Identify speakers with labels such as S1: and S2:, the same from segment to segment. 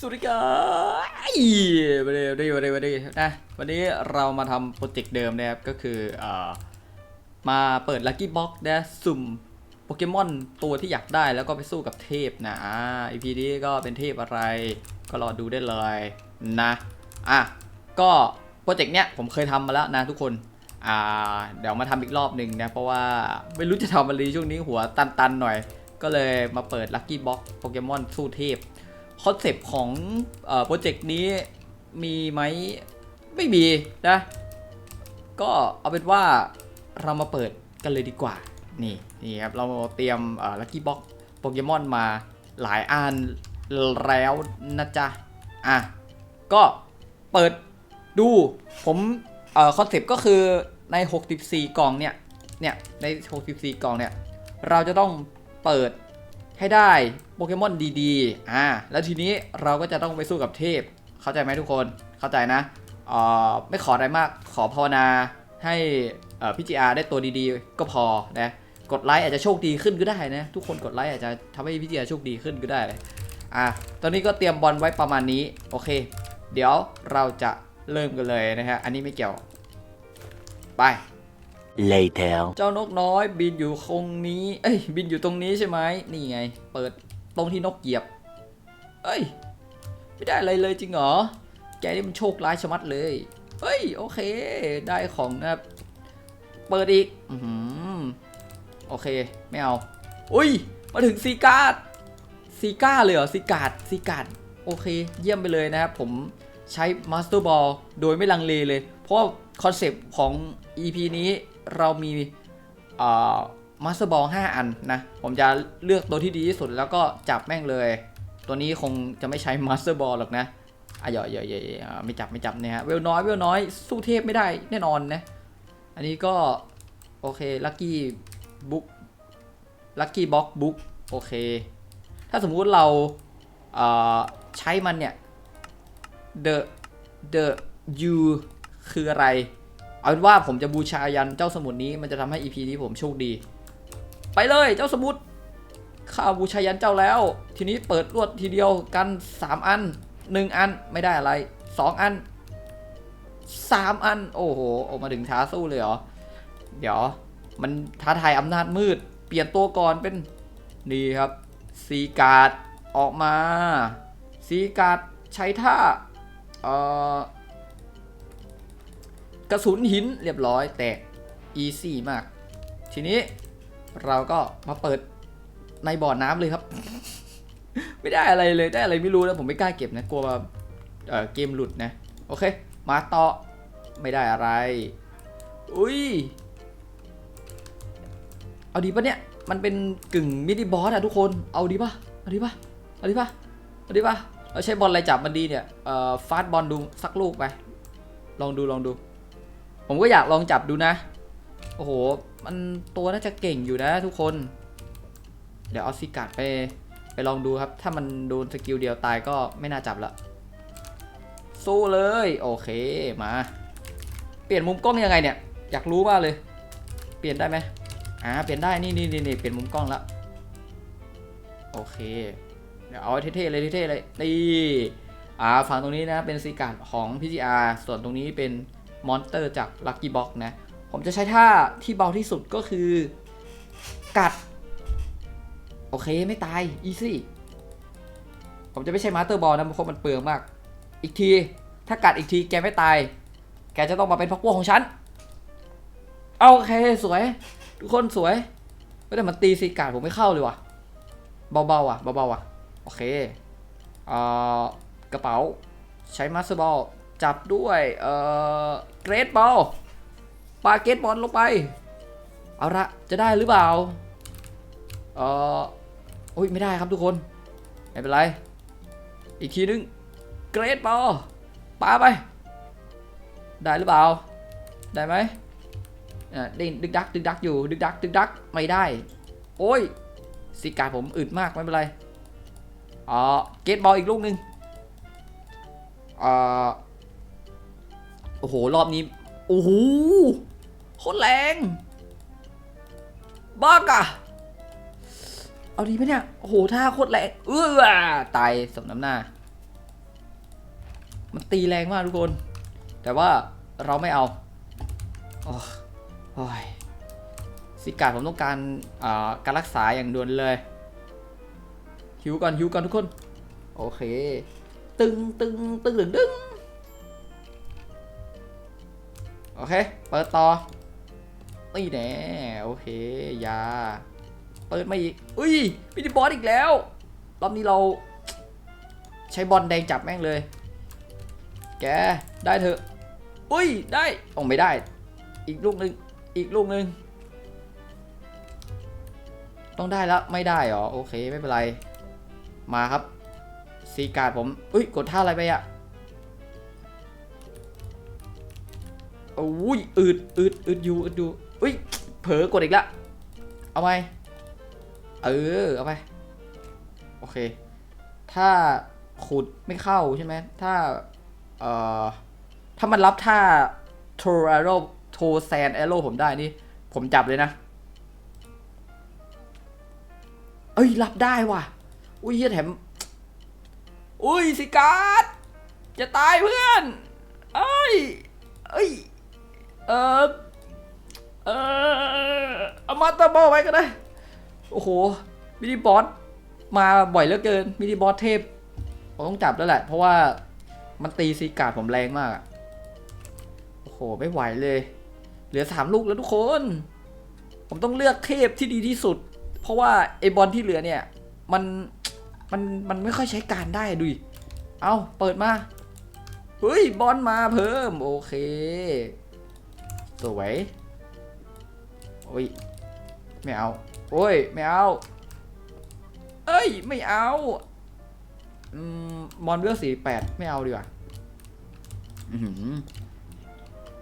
S1: สวัสดีครับวันนี้วันนี้วันนี้วันนี้นะวันนี้เรามาทำโปรเจกต์เดิมนะครับ ก็คือเอ่อมาเปิดลั c กี้บ็อกซ์นะสุ่มโปเกมอนตัวที่อยากได้แล้วก็ไปสู้กับเทพนะอ่า EP นี้ก็เป็นเทพอะไรก็รอดูได้เลยนะอะก็โปรเจกต์เนี้ยผมเคยทำมาแล้วนะทุกคนอ่าเดี๋ยวมาทำอีกรอบหนึ่งนะเพราะว่าไม่รู้จะทำอะไรช่วงนี้หัวตันๆหน่อย ก็เลยมาเปิดลั c กี้บ็อกซ์โปเกมอนสู้เทพ คอนเซปต์ของโปรเจกต์นี้มีไหมไม่มีนะ ก็เอาเป็นว่าเรามาเปิดกันเลยดีกว่า นี่นี่ครับ เราเตรียมลัคกี้บ็อกโปเกมอนมาหลายอันแล้วนะจ๊ะ อะ ก็เปิดดูผมอคอนเซปต์ก็คือใน 64 กล่องเนี่ย เนี่ย ใน 64 กล่องเนี่ย เราจะต้องเปิด ให้ได้โปเกมอนดีๆ อ่า แล้วทีนี้เราก็จะต้องไปสู้กับเทพ เข้าใจไหมทุกคน เข้าใจนะเอ่อไม่ขออะไรมาก ขอภาวนาให้พี่จีอาได้ตัวดีๆ ก็พอนะ กดไลค์อาจจะโชคดีขึ้นก็ได้นะ ทุกคนกดไลค์อาจจะทำให้พี่จีอาโชคดีขึ้นก็ได้เลยอะ ตอนนี้ก็เตรียมบอลไว้ประมาณนี้ โอเค เดี๋ยวเราจะเริ่มกันเลยนะฮะ อันนี้ไม่เกี่ยว ไป
S2: later
S1: เจ้านกน้อยบินอยู่ตรงนี้ เอ้ยบินอยู่ตรงนี้ใช่ไหมนี่ไง เปิดตรงที่นกเหยียบ เอ้ย ไม่ได้อะไรเลยจริงเหรอ แกนี่มันโชคร้ายชะมัดเลยเฮ้ยโอเค ได้ของนะครับ เปิดอีก อือหือโอเค ไม่เอา อุ้ย มาถึงซีการ์ดซีกาเลยเหรอซีการ์ดซีการ์ดโอเค เยี่ยมไปเลยนะครับผมใช้มาสเตอร์บอลโดยไม่ลังเลเลย เพราะคอนเซปต์ของ EP นี้ เรามีมาสเตอร์บอล5อันนะ ผมจะเลือกตัวที่ดีที่สุดแล้วก็จับแม่งเลย ตัวนี้คงจะไม่ใช้มาสเตอร์บอลหรอกนะอะเยอะเยอยอะไม่จับไม่จับเนี่ยฮะเวลน้อยเวลน้อยสู้เทพไม่ได้แน่นอนนะ อันนี้ก็โอเคลัคกี้บุ๊กลัคกี้บ็อกบุ๊กโอเค ถ้าสมมุติเราเใช้มันเนี่ย the the you คืออะไร เอาเป็นว่าผมจะบูชายันเจ้าสมุดนี้มันจะทำให้ EP นี้ผมโชคดี ไปเลยเจ้าสมุดข้าบูชายันเจ้าแล้ว ทีนี้เปิดรวดทีเดียวกัน 3 อัน 1 อันไม่ได้อะไร 2 อัน 3 อัน โอ้โหออกมาถึงท้าสู้เลยเหรอ เดี๋ยว มันท้าทายอำนาจมืด เปลี่ยนตัวก่อนเป็นนี่ครับซีการ์ดออกมาซีการ์ดใช้ท่าเอ่อ กระสุนหินเรียบร้อยแตกอีซี่มาก ทีนี้เราก็มาเปิดในบ่อน้ำเลยครับ ไม่ได้อะไรเลยได้อะไรไม่รู้แล้วผมไม่กล้าเก็บนะกลัวว่าเกมหลุดนะ โอเค มาต่อไม่ได้อะไร อุ้ย เอาดีปะเนี่ย มันเป็นกึ่งมินิบอสอะทุกคน เอาดีปะเอาดีปะเอาดีปะเอาดีปะเราใช้บอลอะไรจับมันดีเนี่ย เอ่อ ฟาสบอลดูสักลูกไป ลองดูลองดู ผมก็อยากลองจับดูนะ โอ้โห มันตัวน่าจะเก่งอยู่นะทุกคน เดี๋ยวเอาซิกัดไป ไปลองดูครับ ถ้ามันโดนสกิลเดียวตายก็ไม่น่าจับละ สู้เลย โอเค มา เปลี่ยนมุมกล้องยังไงเนี่ย อยากรู้มากเลย เปลี่ยนได้ไหมอ่า เปลี่ยนได้ นี่นี่นี่เปลี่ยนมุมกล้องละโอเค เดี๋ยวเอาเท่ๆเลยเท่ๆเลยนี่อ่า ฝั่งตรงนี้นะ เป็นซีการ์ดของ PGR ส่วนตรงนี้เป็น มอนสเตอร์จาก Lucky Box นะ ผมจะใช้ท่าที่เบาที่สุดก็คือ กัด โอเคไม่ตายอีซี่ผมจะไม่ใช่มาสเตอร์บอลนะเพราะมันเปลืองมาก อีกที ถ้ากัดอีกทีแกไม่ตาย แกจะต้องมาเป็นพักพวกของฉันโอเคสวย ทุกคนสวยไม่แต่มันตีซีกาดผมไม่เข้าเลยว่ะ เบาๆอะเบาๆอะ โอเคเอ่อกระเป๋าใช้มาสเตอร์บอล จับด้วยเอ่อเกรดบอลปาเกตบอลลงไป เอาละจะได้หรือเปล่าเอ่อโอ้ยไม่ได้ครับทุกคน ไม่เป็นไร อีกทีนึงเกรดบอลปาไป ได้หรือเปล่า ได้ไหมอ่าด้ดึกดักดึกดักอยู่ดึกดักดึกดักไม่ได้ โอ้ยสีการผมอึดมากไม่เป็นไรอ๋อเกตบอลอีกลูกหนึ่งอ่า โอ้โห รอบนี้ โอ้โหโคตรแรง บ้ากะเอาดีไหมเนี่ย โอ้โห ท่าโคตรแรง เออตายสมน้ำหน้า มันตีแรงมากทุกคน แต่ว่าเราไม่เอาโอ้โอยสิกาดผมต้องการการรักษาอย่างด่วนเลย หิวก่อนหิวก่อนทุกคน โอเค ตึงตึงตึงตึงตึง โอเค เปิดต่อนี่แน่โอเคยา เปิดมาอีก อุ้ยมินิบอสอีกแล้ว รอบนี้เรา ใช้บอลแดงจับแม่งเลย แก ได้เถอะ อุ้ย ได้โอ้ไม่ได้ อีกลูกหนึ่งอีกลูกหนึ่งต้องได้แล้วไม่ได้เหรอ โอเค ไม่เป็นไร มาครับ ซีการ์ดผม อุ้ย กดท่าอะไรไปอะ โอ้ยอืดอืดอืดอยู่อืดอยู่อุ้ยเผลอกดอีกละเอาไหมเออเอาไปโอเค ถ้าขุดไม่เข้าใช่ไหมถ้าเอ่อถ้ามันรับท่าโทรแอโร่โทแซนแอโร่ผมได้นี่ ผมจับเลยนะ เอ้ย รับได้ว่ะ อุ้ยเหี้ยแถม อุ้ย สิการ์ดจะตายเพื่อน เอ้ย เอ้ย เออเออเอามาตาบอลไว้ก็ได้ โอ้โห มินิบอสมาบ่อยเหลือเกิน มินิบอสเทพ ผมต้องจับแล้วแหละ เพราะว่ามันตีซีการ์ดผมแรงมาก โอ้โห ไม่ไหวเลย เหลือสามลูกแล้วทุกคน ผมต้องเลือกเทพที่ดีที่สุด เพราะว่าไอบอลที่เหลือเนี่ย มัน มัน มันไม่ค่อยใช้การได้ดูดิเอาเปิดมา เฮ้ย บอลมาเพิ่ม โอเค สวยโอ้ยไม่เอา โอ้ยไม่เอา เอ้ยไม่เอาอืมมอนเวลสี่แปดไม่เอาดีกว่าอือหือ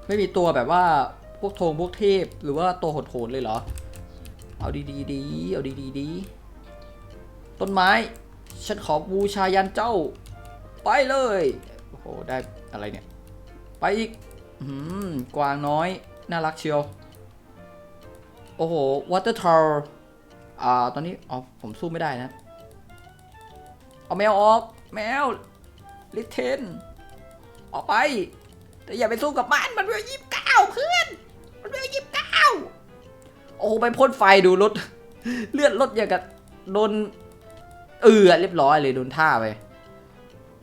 S1: ไม่มีตัวแบบว่าพวกโทงพวกเทพ หรือว่าตัวโหดๆเลยเหรอ เอาดีดีดีเอาดีดีดีต้นไม้ ฉันขอบูชายันเจ้า ไปเลย โอ้โห ได้อะไรเนี่ย ไปอีก กวางน้อย น่ารักเชียว โอ้โหวอเตอร์ทอร์อ่า ตอนนี้ อ๋อ ผมสู้ไม่ได้นะ เอาแมวออก แมว ลิเทน ออกไป แต่อย่าไปสู้กับมัน มันเวลยี่สิบเก้าเพื่อน มันเวลยี่สิบเก้าโอ้โหไปพ่นไฟดูรถ เลือดรถอย่างกับโดน เออเรียบร้อยเลย โดนท่าไป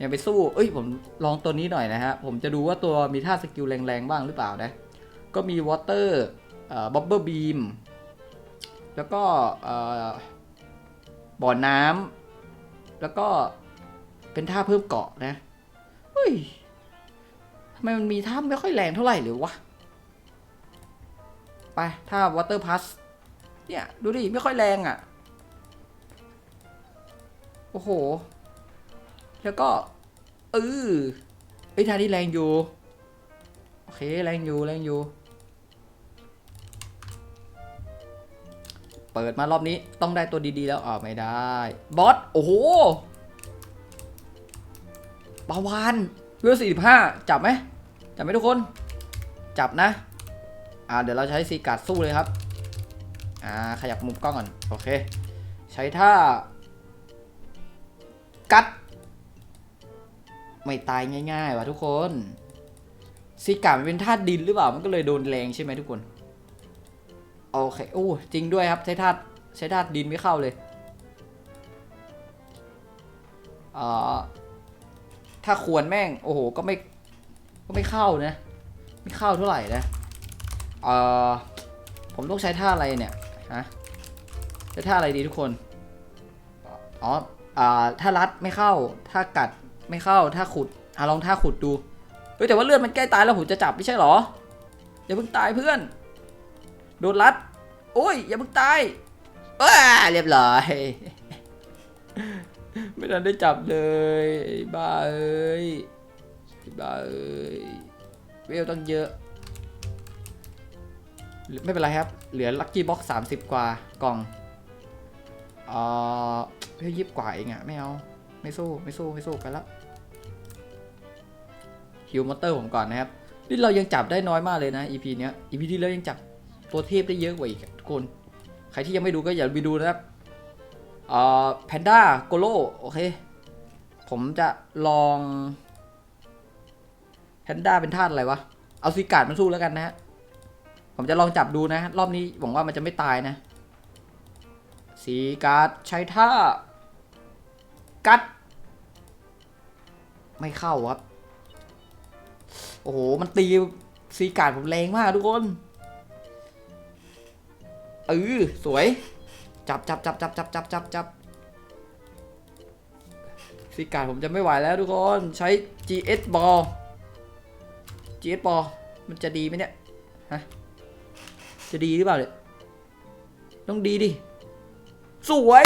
S1: ย่าไปสู้ เอ้ยผมลองตัวนี้หน่อยนะฮะ ผมจะดูว่าตัวมีท่าสกิลแรงๆบ้างหรือเปล่านะ ก็มีวอเตอร์เอ่อบับเบิลบีม แล้วก็บ่อน้ำ แล้วก็เป็นท่าเพิ่มเกาะนะเฮ้ยทำไมมันมีท่าไม่ค่อยแรงเท่าไหร่เลยวะ ไปท่าวอเตอร์พัสเนี่ย ดูดิ ไม่ค่อยแรงอะ่ะ โอ้โห แล้วก็ เออไอ้ยท่านี้แรงอยู่ โอเคแรงอยู่แรงอยู่ เปิดมารอบนี้ต้องได้ตัวดีๆแล้วอ๋อไม่ได้ บอส โอ้โหปาวานเวลสี่สิบห้าจับไหมจับไหมทุกคน จับนะ อ่าเดี๋ยวเราใช้ซีการ์ดสู้เลยครับ อ่าขยับมุมกล้องก่อน โอเค ใช้ท่า กัด ไม่ตายง่ายๆว่ะทุกคนซีการ์มันเป็นธาตุดินหรือเปล่ามันก็เลยโดนแรงใช่ไหมทุกคนโอเคโอ้จริงด้วยครับใช้ธาตุใช้ธาตุดินไม่เข้าเลยเอ่อถ้าควรแม่งโอ้โหก็ไม่ก็ไม่เข้านะ ไม่เข้าเท่าไหร่นะเอ่อผมต้องใช้ท่าอะไรเนี่ยฮะใช้ท่าอะไรดีทุกคนอ๋ออ่าถ้ารัดไม่เข้า ถ้ากัด ไม่เข้าถ้าขุดอะลองท่าขุดดูเฮ้ยแต่ว่าเลือดมันใกล้ตายแล้วผมจะจับไม่ใช่หรอ อย่าเพิ่งตายเพื่อน โดนรัด โอ้ย อย่าเพิ่งตายเอ้เรียบร้อย ไม่ทันได้จับเลยบ้าเอ้ยบ้าเอ้ยเวลต้องเยอะ ไม่เป็นไรครับ เหลือลัคกี้บ็อกซ์สามสิบกว่ากล่อง เอ่อเฮ้ยยิบกว่าเองอะไม่เอา ไม่สู้ไม่สู้ไม่สู้ไปแล้วฮิวมอเตอร์ผมก่อนนะครับนี่เรายังจับได้น้อยมากเลยนะ EP เนี้ย EP ที่แล้วยังจับตัวเทพได้เยอะกว่าอีกทุกคน ใครที่ยังไม่ดูก็อย่าไปดูนะครับเอ่อแพนด้าโกโลโอเค ผมจะลองแพนด้าเป็นธาตุอะไรวะ เอาซีการ์ดมาสู้แล้วกันนะฮะ ผมจะลองจับดูนะ รอบนี้หวังว่ามันจะไม่ตายนะซีการ์ดใช้ท่า กัด ไม่เข้าครับ โอ้โห มันตีซีการ์ดผมแรงมากทุกคนเออสวย จับจับจับจับจับจับจับจับซีการ์ดผมจะไม่ไหวแล้วทุกคน ใช้ GS ball GS ball มันจะดีไหมเนี่ย ฮะ จะดีหรือเปล่าเนี่ย ต้องดีดิ สวย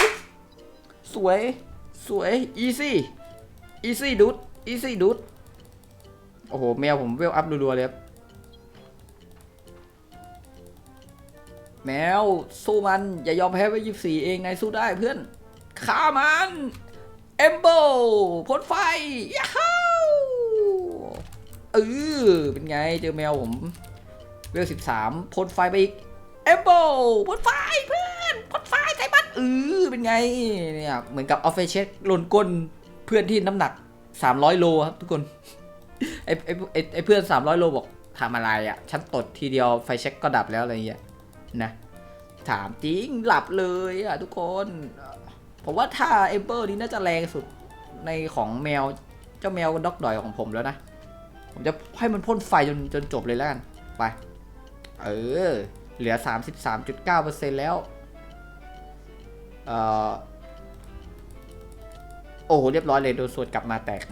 S1: สวย สวย easy easy dude easy dude โอ้โห แมวผมเวลอัพรัวๆเลยครับ แมว สู้มัน อย่ายอมแพ้ไปยี่สี่เองนายสู้ได้เพื่อนฆ่ามัน เอมโบพ่นไฟยาฮูเออเป็นไงเจอแมวผมเวลสิบสามพ่นไฟไปอีก เอมโบพ่นไฟเพื่อนพ่นไฟใส่มันเออเป็นไงเนี่ยเหมือนกับออฟเฟเชตลนก้นเพื่อนที่น้ำหนัก 300โลครับทุกคนไอไอไอ้ไอเพื่อน300โลบอกทำอะไรอะฉันตดทีเดียวไฟเช็คก็ดับแล้วอะไรเงี้ยนะถามจริงหลับเลยอะทุกคนผมว่าถ้าเอเบอร์นี้น่าจะแรงสุดในของแมวเจ้าแมวด็อกดอยของผมแล้วนะ ผมจะให้มันพ่นไฟจนจนจบเลยแล้วกัน ไป เออ เหลือ 33.9%แล้ว เอ่อ โอ้โหเรียบร้อยเลยโดนสวดกลับมาแตก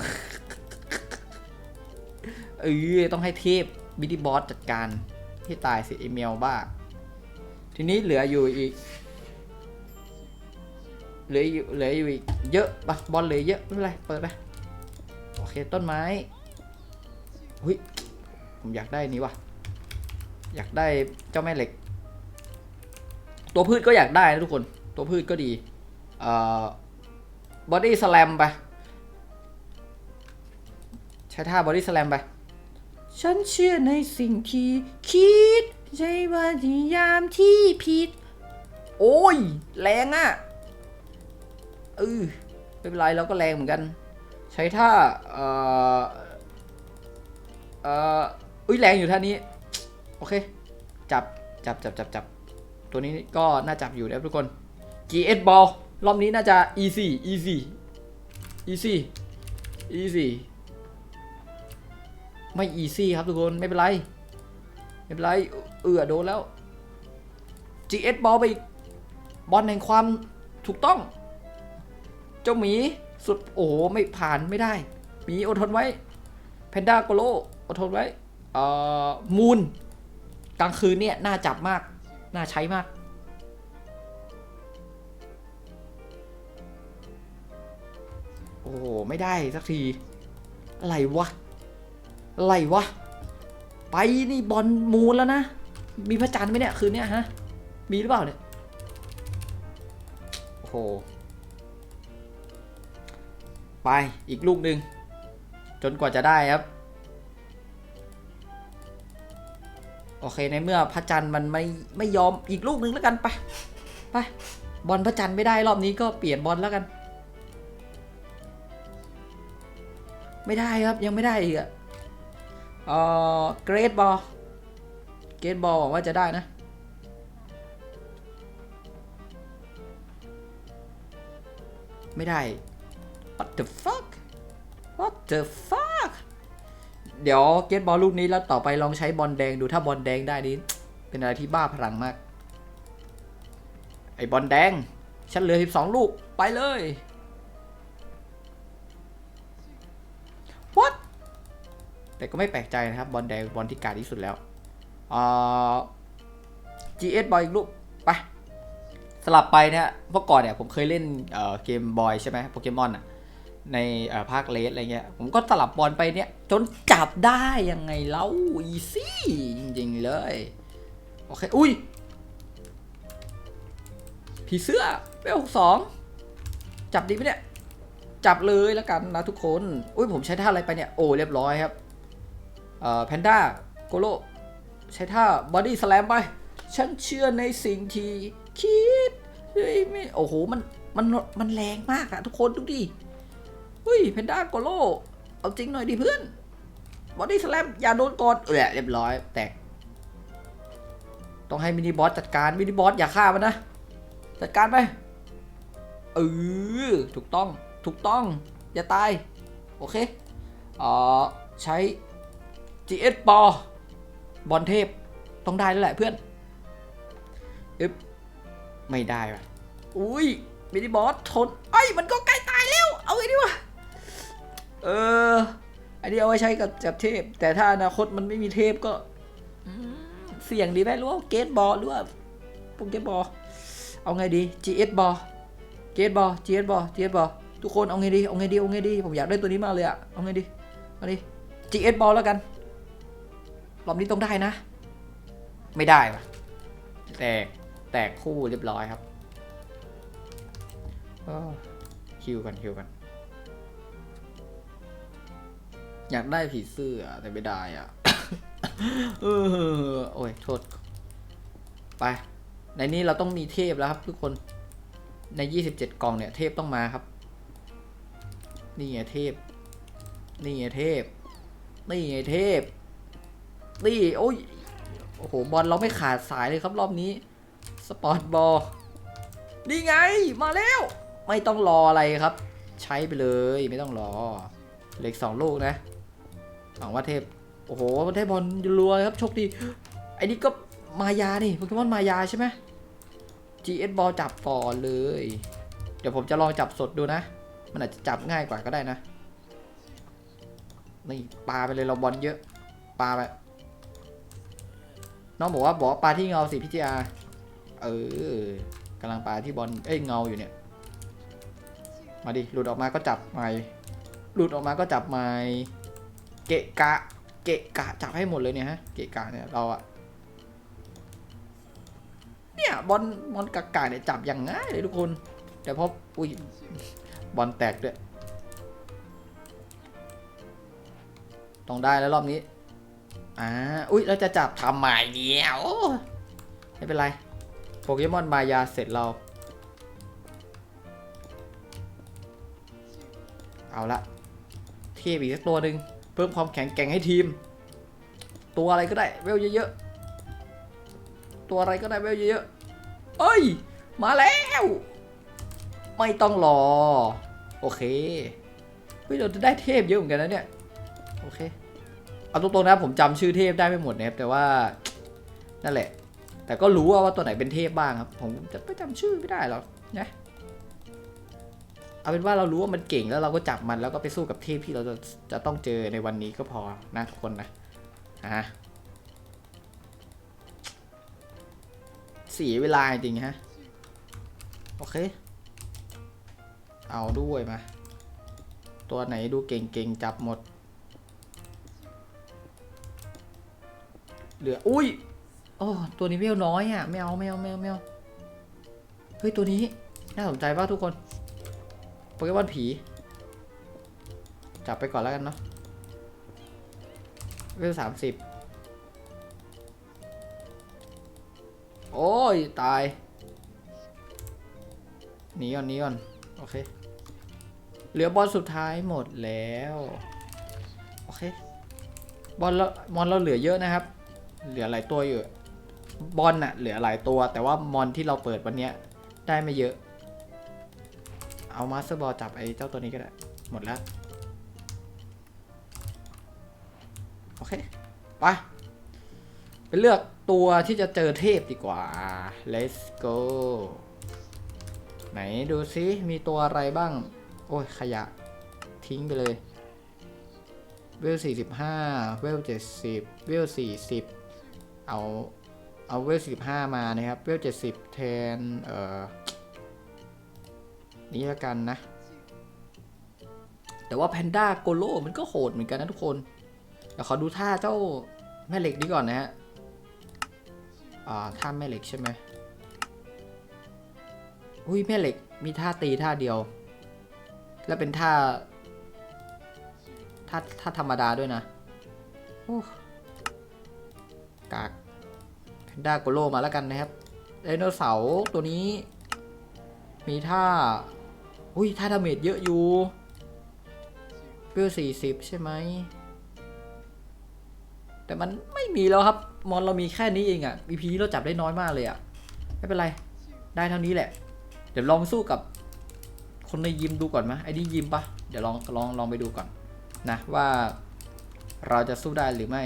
S1: เออต้องให้เทพบิดี้บอสจัดการให้ตายสิไอเมลบ้า ทีนี้เหลืออยู่อีก เหลืออยู่เหลืออยู่อีกเยอะปะบอลเหลือเยอะไม่เป็นไรเปิดไปโอเคต้นไม้หุยผมอยากได้นี้ว่ะ อยากได้เจ้าแม่เหล็ก ตัวพืชก็อยากได้นะทุกคน ตัวพืชก็ดี เอ่อ บอดี้สแลมไป ใช้ท่าบอดี้สแลมไป ฉันเชื่อในสิ่งที่คิด ใช่ว่าพยายามที่ผิด โอ้ย แรงอะ่ะเออไม่เป็นไรเราก็แรงเหมือนกัน ใช้ท่า เอ่อ เอ่ออุ้ยแรงอยู่ท่านี้ โอเค จับจับจับจับจับตัวนี้ก็น่าจับอยู่นะครับทุกคน GS ball รอบนี้น่าจะ easy easy easy easy ไม่ easy ครับทุกคน ไม่เป็นไร ไม่เป็นไร เอือโดนแล้ว GS บอลไปบอลแห่งความถูกต้อง เจ้าหมีสุดโอ้โหไม่ผ่านไม่ได้หมีอดทนไว้แพนด้าโกโลอดทนไว้เอ่อมูนกลางคืนเนี่ยน่าจับมาก น่าใช้มาก โอ้โห ไม่ได้สักที อะไรวะ อะไรวะ ไปนี่บอลมูนแล้วนะ มีพระจันทร์ไหมเนี่ย คืนเนี้ยฮะ มีหรือเปล่าเนี่ย โอ้โห ไปอีกลูกหนึ่ง จนกว่าจะได้ครับ โอเค ในเมื่อพระจันทร์มันไม่ไม่ยอมอีกลูกหนึ่งแล้วกันไป ไป บอลพระจันทร์ไม่ได้รอบนี้ก็เปลี่ยนบอลแล้วกัน ไม่ได้ครับยังไม่ได้อีกอะเอ่อเกรดบอลเกรดบอลหวังว่าจะได้นะไม่ได้ what the fuck what the fuck เดี๋ยวเกตบอลลูกนี้แล้วต่อไปลองใช้บอลแดงดูถ้าบอลแดงได้นี่เป็นอะไรที่บ้าพลังมาก ไอ้บอลแดง ฉันเหลือ 12 ลูกไปเลย แต่ก็ไม่แปลกใจนะครับ บอลแดงบอลที่กาดที่สุดแล้วอ่า GS บอลอีกลูกไปสลับไปเนี่ยเมื่อก่อนเนี่ยผมเคยเล่นเเกมบอยใช่ไหมโปเกมอนอะในภาคเลสอะไรเงี้ย ผมก็สลับบอลไปเนี่ย จนจับได้ยังไงเล่าอีซี่จริงๆเลย โอเค อุ้ย ผีเสื้อเวลสองจับดีไหมเนี่ย จับเลยแล้วกันนะทุกคน อุ้ยผมใช้ท่าอะไรไปเนี่ย โอ้เรียบร้อยครับ แพนด้าโกโลใช้ท่าบอดี้สแลมไป ฉันเชื่อในสิ่งที่คิดเฮ้ยไม่โอ้โห มัน มัน มันแรงมากอะทุกคนดูดิเฮ้ยแพนด้าโกโลเอาจริงหน่อยดิเพื่อนบอดี้สแลมอย่าโดนกดเออเรียบร้อย แตก ต้องให้มินิบอสจัดการมินิบอสอย่าฆ่ามันนะ จัดการไปเออถูกต้อง ถูกต้อง อย่าตาย โอเค เอ่อ ใช้ GS บอบอลเทพต้องได้แล้วแหละเพื่อนอึ๊บไม่ได้ว่ะอุ้ยมินิบอสทนไอ้ยมันก็ใกล้ตายแล้ว เอาไงดีวะเอออันนี้เอาไว้ใช้กับจับเทพ แต่ถ้าอนาคตมันไม่มีเทพก็อืมเสี่ยงดีไหมหรือว่าเกตบอลหรือว่าโปเกบอลเอาไงดี GS บอลเกตบอล GS บอล GS บอลทุกคนเอาไงดีเอาไงดีเอาไงดีผมอยากได้ตัวนี้มากเลยอะเอาไงดีเอาดิ GS บอลแล้วกัน รอบนี้ต้องได้นะ ไม่ได้ว่ะแตกแตกคู่เรียบร้อยครับเออคิวกันคิวกัน อยากได้ผีเสื้อแต่ไม่ได้อะเออโอ้ยโทษ ไป ในนี้เราต้องมีเทพแล้วครับทุกคนใน 27 กล่องเนี่ย เทพต้องมาครับ นี่ไงเทพ นี่ไงเทพ นี่ไงเทพ นี่โอ้ยโอ้โหบอลเราไม่ขาดสายเลยครับรอบนี้ สปอร์ตบอลนี่ไงมาแล้ว ไม่ต้องรออะไรครับ ใช้ไปเลยไม่ต้องรอเหล็กสองลูกนะหวังว่าเทพ โอ้โหเทพบอลรัวเลยครับโชคดีไอ้นี่ก็มายานี่โปเกมอนมายาใช่ไหม GS บอลจับก่อนเลย เดี๋ยวผมจะลองจับสดดูนะ มันอาจจะจับง่ายกว่าก็ได้นะ นี่ปลาไปเลยเราบอลเยอะปลาไป น้องบอกว่าบอกว่าปลาที่เงาสิพี่จีอาเออกำลังปลาที่บอลเอ้ยเงาอยู่เนี่ย มาดิหลุดออกมาก็จับใหม่หลุดออกมาก็จับใหม่เกะกะ เกะกะจับให้หมดเลยเนี่ยฮะเกะกะเนี่ยเราอะเนี่ยบอลบอลกากาเนี่ยจับอย่างง่ายเลยทุกคนแต่พออุ้ยบอลแตกด้วยต้องได้แล้วรอบนี้ อ่าอุ้ยเราจะจับทำไมเนี่ยโอ้ไม่เป็นไรโปเกมอนมายาเสร็จเรา เอาละเทพอีกสักตัวหนึ่งเพิ่มความแข็งแกร่งให้ทีม ตัวอะไรก็ได้เวลเยอะๆ ตัวอะไรก็ได้เวลเยอะๆ เอ้ย มาแล้ว ไม่ต้องรอ โอเคเฮ้ยเราจะได้เทพเยอะเหมือนกันนะเนี่ย โอเค เอาตรงๆนะผมจำชื่อเทพได้ไม่หมดนะครับแต่ว่านั่นแหละ แต่ก็รู้ว่าว่าตัวไหนเป็นเทพบ้างครับ ผมจะไม่จำชื่อไม่ได้หรอกนะเอาเป็นว่าเรารู้ว่ามันเก่งแล้วเราก็จับมันแล้วก็ไปสู้กับเทพที่เราจะจะต้องเจอในวันนี้ก็พอนะทุกคนนะอะเสียเวลาจริงฮะโอเค เอาด้วยมา ตัวไหนดูเก่งๆจับหมด เหลือ อุ้ย โอ้ตัวนี้เวลน้อยอะไม่เอาไม่เอาไม่เอาไม่เอาเฮ้ย ตัวนี้ น่าสนใจป่ะทุกคนโปเกมอนผี จับไปก่อนแล้วกันเนาะเวลสามสิบโอ้ย ตายหนีก่อนหนีก่อน โอเค เหลือบอลสุดท้ายหมดแล้ว โอเค บอลเรามอนเราเหลือเยอะนะครับ เหลือหลายตัวอยู่ บอลน่ะเหลือหลายตัว แต่ว่ามอนที่เราเปิดวันเนี้ยได้ไม่เยอะ เอามาสเตอร์บอลจับไอ้เจ้าตัวนี้ก็ได้ หมดแล้ว โอเค ไป ไปเลือกตัวที่จะเจอเทพดีกว่า let's go ไหนดูซิ มีตัวอะไรบ้าง โอ้ย ขยะ ทิ้งไปเลย เวล45 เวล70 เวล40 เอาเอาเวล45มานะครับ เวล70แทน เอ่อ นี้ล้วกันนะ แต่ว่าแพนด้าโกโลมันก็โหดเหมือนกันนะทุกคนเดี๋ยวขอดูท่าเจ้าแม่เหล็กนี้ก่อนนะฮะ อ่า ท่าแม่เหล็กใช่ไหมอุ้ยแม่เหล็กมีท่าตีท่าเดียว แล้วเป็นท่า ท่าท่าธรรมดาด้วยนะโอ้ กากแพนด้าโกโลมาแล้วกันนะครับไดโนเสาร์ตัวนี้ มีท่า อุ้ยท่าดาเมจเยอะอยู่เวลสี่สิบใช่ไหม แต่มันไม่มีแล้วครับ มอนเรามีแค่นี้เองอะ่ะ EP นี้เราจับได้น้อยมากเลยอะ่ะ ไม่เป็นไร ได้เท่านี้แหละ เดี๋ยวลองสู้กับคนในยิมดูก่อนไหมไอ้นี่ยิมปะเดี๋ยวลองลองลองไปดูก่อนนะว่าเราจะสู้ได้หรือไม่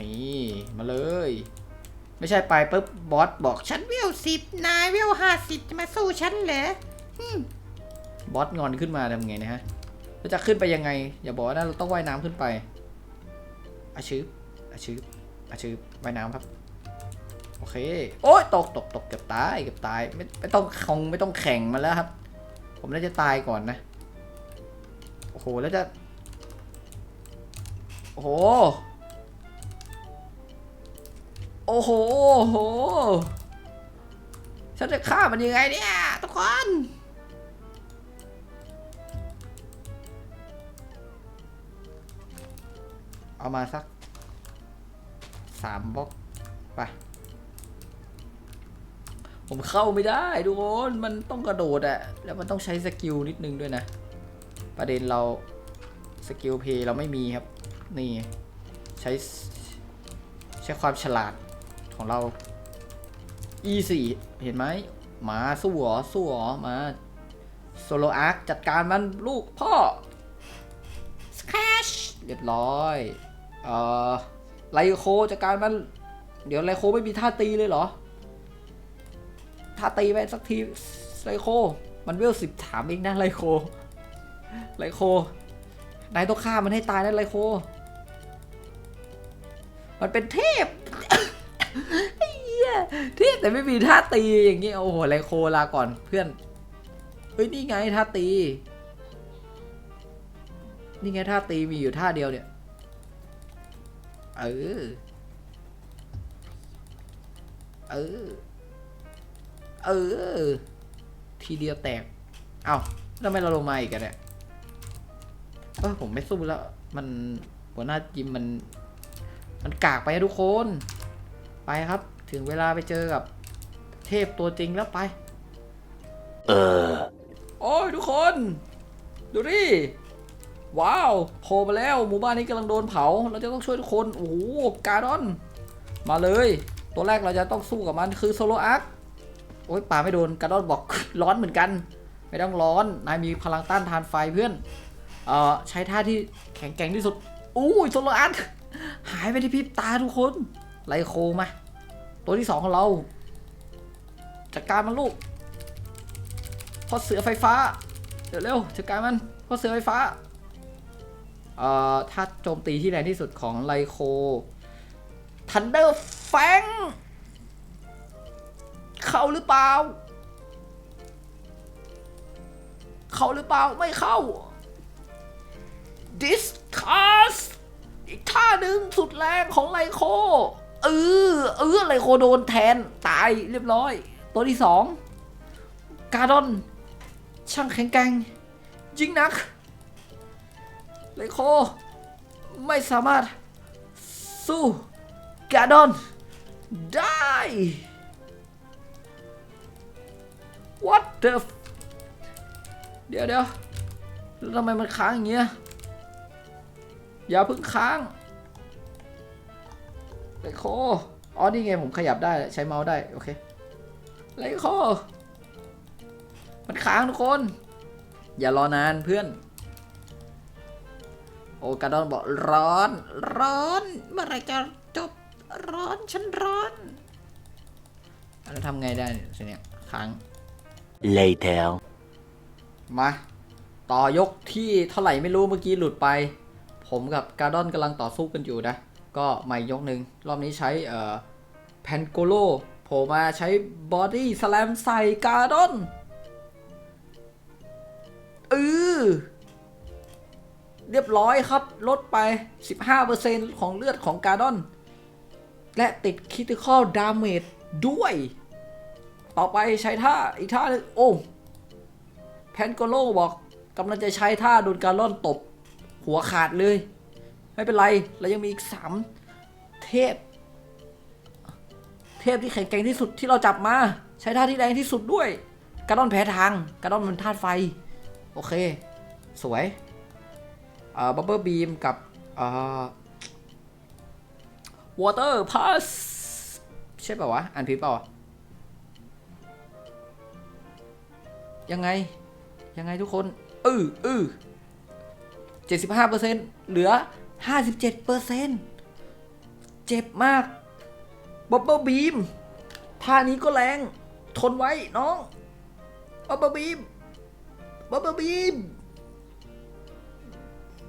S1: นี่มาเลย ไม่ใช่ไปปุ๊บบอสบอก
S3: ฉันเวลสิบนายเวลห้าสิบจะมาสู้ฉันเหรอบ
S1: อสงอนขึ้นมาทำไงเนะฮะเราจะขึ้นไปยังไง อย่าบอกว่านะเราต้องว่ายน้ำขึ้นไปอาชืบอาชืบอาชืบว่ายน้ำครับ โอเค โอ้ยตกตกตกเกือบตายเกือบตายไม่ไม่ต้องคงไม่ต้องแข่งมาแล้วครับ ผมน่าจะตายก่อนนะ โอ้โหแล้วจะ โอ้โห โอ้โหโอ้โห ฉันจะฆ่ามันยังไงเนี่ย ทุกคน เอามาสักสามบล็อกไป ผมเข้าไม่ได้ทุกคน มันต้องกระโดดอะแล้วมันต้องใช้สกิลนิดนึงด้วยนะ ประเด็นเราสกิลเพย์เราไม่มีครับ นี่ ใช้ใช้ความฉลาด ของเรา E4 เห็นไหมหมาสู้หรอสู้หรอมาโซโลอาร์คจัดการมันลูกพ่อ
S3: สแคช
S1: เรียบร้อยเอ่อไลโคจัดการมัน เดี๋ยวไลโคไม่มีท่าตีเลยเหรอ ท่าตีไปสักทีไลโค มันเวลสิบถามเองนะไลโค ไลโคนายต้องฆ่ามันให้ตายนะไลโค มันเป็นเทพ ทพแต่ไม่มีท่าตีอย่างเงี้โอ้โหไลโคลาก่อนเพื่อนเฮ้ยนี่ไงท่าตี นี่ไงท่าตีมีอยู่ท่าเดียวเนี่ยเออเออเออทีเดียวแตก เอา้าทำไมเราลงมาอีกกันเนี่ยเออผมไม่สู้แล้ว มันหัวหน้าจิมมัน มันกากไปทุกคน ไปครับ ถึงเวลาไปเจอกับเทพตัวจริงแล้วไป
S2: Uh.
S1: โอ้ยทุกคน ดูดิว้าวโผล่มาแล้วหมู่บ้านนี้กำลังโดนเผา เราจะต้องช่วยทุกคน โอ้โหการดอน มาเลย ตัวแรกเราจะต้องสู้กับมันคือโซโลอาร์คโอ้ยป่าไม่โดนการดอนบอก ร้อนเหมือนกัน ไม่ต้องร้อนนายมีพลังต้านทานไฟเพื่อนเอ่อใช้ท่าที่แข็งแกร่งที่สุดอู้ยโซโลอาร์คหายไปที่พริบตาทุกคนไลโคมา ตัวที่สองของเราจัดการมันลูกพอเสือไฟฟ้าเดี๋ยวเร็วจัดการมันพอเสือไฟฟ้าเอ่อถ้าโจมตีที่แรงที่สุดของไลโคทันเดอร์แฟงเข้าหรือเปล่า เข้าหรือเปล่าไม่เข้า ดิสคัสอีกท่าหนึ่งสุดแรงของไลโค เออเออไลโคโดนแทนตายเรียบร้อย ตัวที่สองการดอน ช่างแข็งแกร่งยิ่งนักไลโค ไม่สามารถ สู้กาดอน ได้ What the f- เดี๋ยวเดี๋ยวแล้วทำไมมันค้างอย่างเงี้ย อย่าเพิ่งค้าง ไลโคอ๋อนี่ไงผมขยับได้ใช้เมาส์ได้ โอเคไลโคมันค้างทุกคน อย่ารอนานเพื่อน โอกาดอนบอกร้อน ร้อนเมื่อไหรจะจบร้อนฉันร้อนแล้วทำไงได้เนี่ยทีเนี้ยค้าง
S2: Later.
S1: มา ต่อยกที่เท่าไหร่ไม่รู้เมื่อกี้หลุดไป ผมกับการ์ดอนกำลังต่อสู้กันอยู่นะ ก็ใหม่ยกหนึ่งรอบนี้ใช้เอ่อแพนโกโลโผล่มาใช้บอดี้สแลมใส่การ์ดอนเออเรียบร้อยครับ ลดไป 15%ของเลือดของการ์ดอน และติดคิติคอลดาเมจด้วย ต่อไปใช้ท่าอีกท่าหนึงโอ้ แพนโกโลบอกกำลังจะใช้ท่าโดนการล่อนตบ หัวขาดเลย ไม่เป็นไร เรายังมีอีกสามเทพ เทพที่แข็งแกร่งที่สุดที่เราจับมา ใช้ท่าที่แรงที่สุดด้วย กรล่อนแพ้ทาง กรล่อนมันธาตุไฟ โอเค สวย เอ่อ บับเบิลบีมกับ เอ่อ water pass ใช่ป่าวะ อ่านผิดเป่าวยังไง ยังไงทุกคน อืออือเจ็ดสิบห้าเปอร์เซ็นต์เหลือ ห้าสิบเจ็ดเปอร์เซ็นต์เจ็บมากบ๊อบเบิลบีมท่านี้ก็แรง ทนไว้น้องบ๊อบเบิลบีมบ๊อบเบิลบีม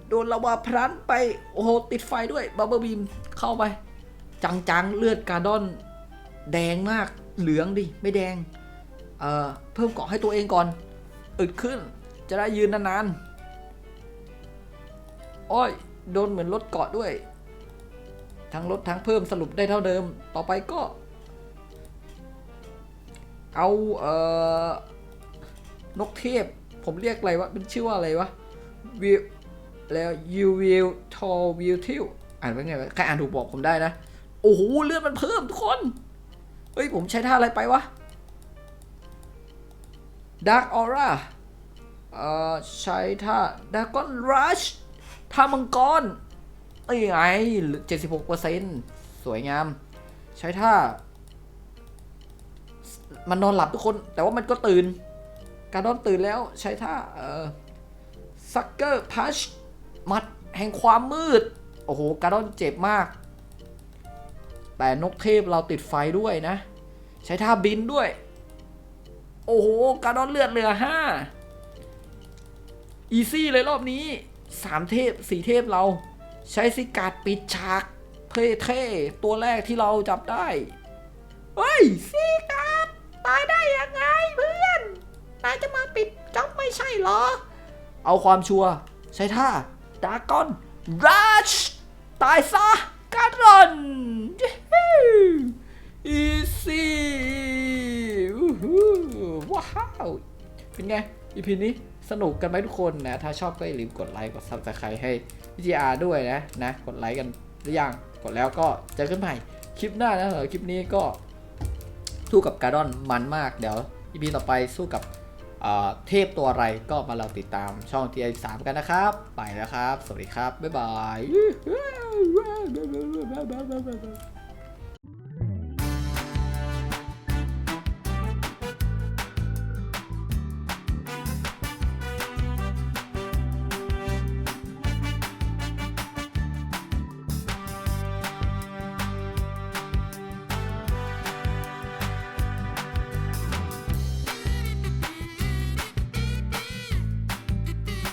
S1: โดนลาวาพลันไป โอ้โห ติดไฟด้วยบับเบิลบีมเข้าไป จังๆ เลือดการดอน แดงมากเหลืองดิ ไม่แดง เอ่อ เพิ่มเกาะให้ตัวเองก่อน อึดขึ้น จะได้ยืนนานๆ โอ้ย โดนเหมือนลดเกาะด้วย ทั้งลดทั้งเพิ่มสรุปได้เท่าเดิม ต่อไปก็ เอาเอ่อนกเทพ ผมเรียกอะไรวะมันชื่อว่าอะไรวะวิวแล้ว you will tall will t i l อ่านว่าไงวะใครอ่านถูกบอกผมได้นะ โอ้โหเลือดมันเพิ่มทุกคน เฮ้ย ผมใช้ท่าอะไรไปวะ dark aura เอ่อใช้ท่า dragon rush ท่ามังกรเอ้ยไง76%สวยงาม ใช้ท่า มันนอนหลับทุกคน แต่ว่ามันก็ตื่น การนอนตื่นแล้วใช้ท่า เอ่อซักเกอร์พัชมัดแห่งความมืด โอ้โห การดอนเจ็บมาก แต่นกเทพเราติดไฟด้วยนะ ใช้ท่าบินด้วย โอ้โห การดอนเลือดเหลือห้าอีซี่เลยรอบนี้ สามเทพสี่เทพเราใช้สิการดปิดฉากเท่เท่ๆตัวแรกที่เราจับได้ เฮ้ย
S3: ซีการ์ดตายได้ยังไงเพื่อนนายจะมาปิดจ็อบไม่ใช่เหรอ
S1: เอาความชัวร์ใช้ท่าดากอนรัชตายซะการอนอีซี่ว้าว เป็นไงอีพีนี้ สนุกกันไหมทุกคนนะ ถ้าชอบก็อย่าลืมกดไลค์ กด subscribe ให้วิจอาด้วยนะนะ กดไลค์กันหรือยัง กดแล้วก็เจอกันใหม่ คลิปหน้านะเหรอคลิปนี้ก็สู้กับการ์ดอนมันมาก เดี๋ยวอีพีต่อไปสู้กับเอ่อเทพตัวอะไรก็มาเราติดตามช่อง TI 3 กันนะครับ ไปแล้วครับ สวัสดีครับ บ๊ายบาย